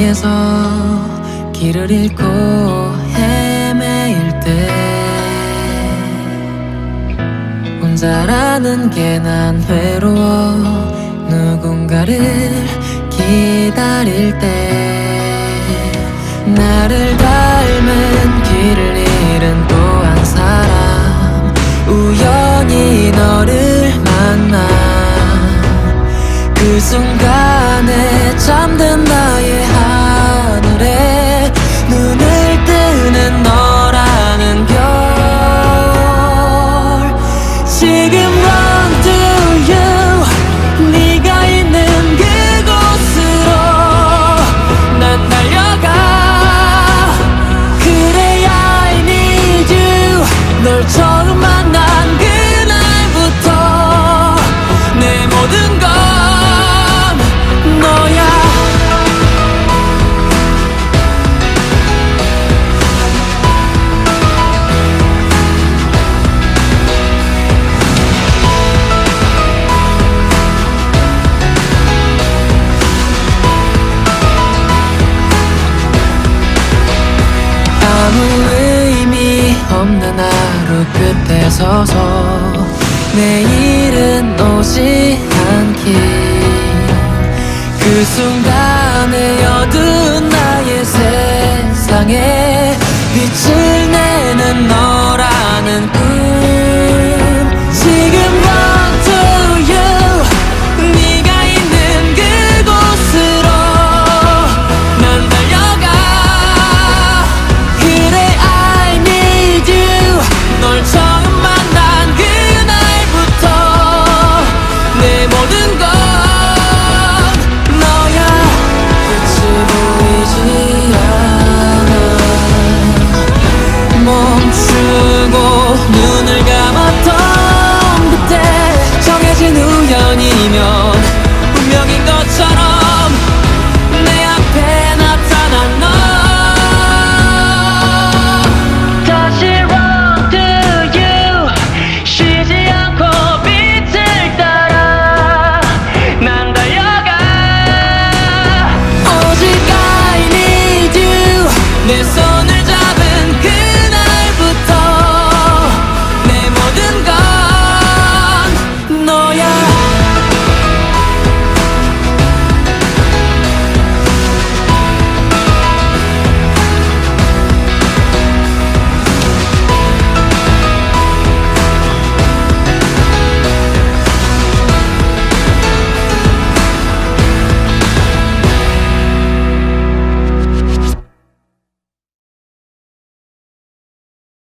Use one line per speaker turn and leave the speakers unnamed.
사이에서 길을 잃고 헤매일 때 혼자라는 게 난 외로워 누군가를 기다릴 때 나를 닮은 길을 잃은 또 한 사람 우연히 너를 만나 그 순간 지금 run 네가 있는 그곳으로 난 달려가. 그래 I need 없는 하루 끝에 서서 내일은 오지 않기. 그 순간에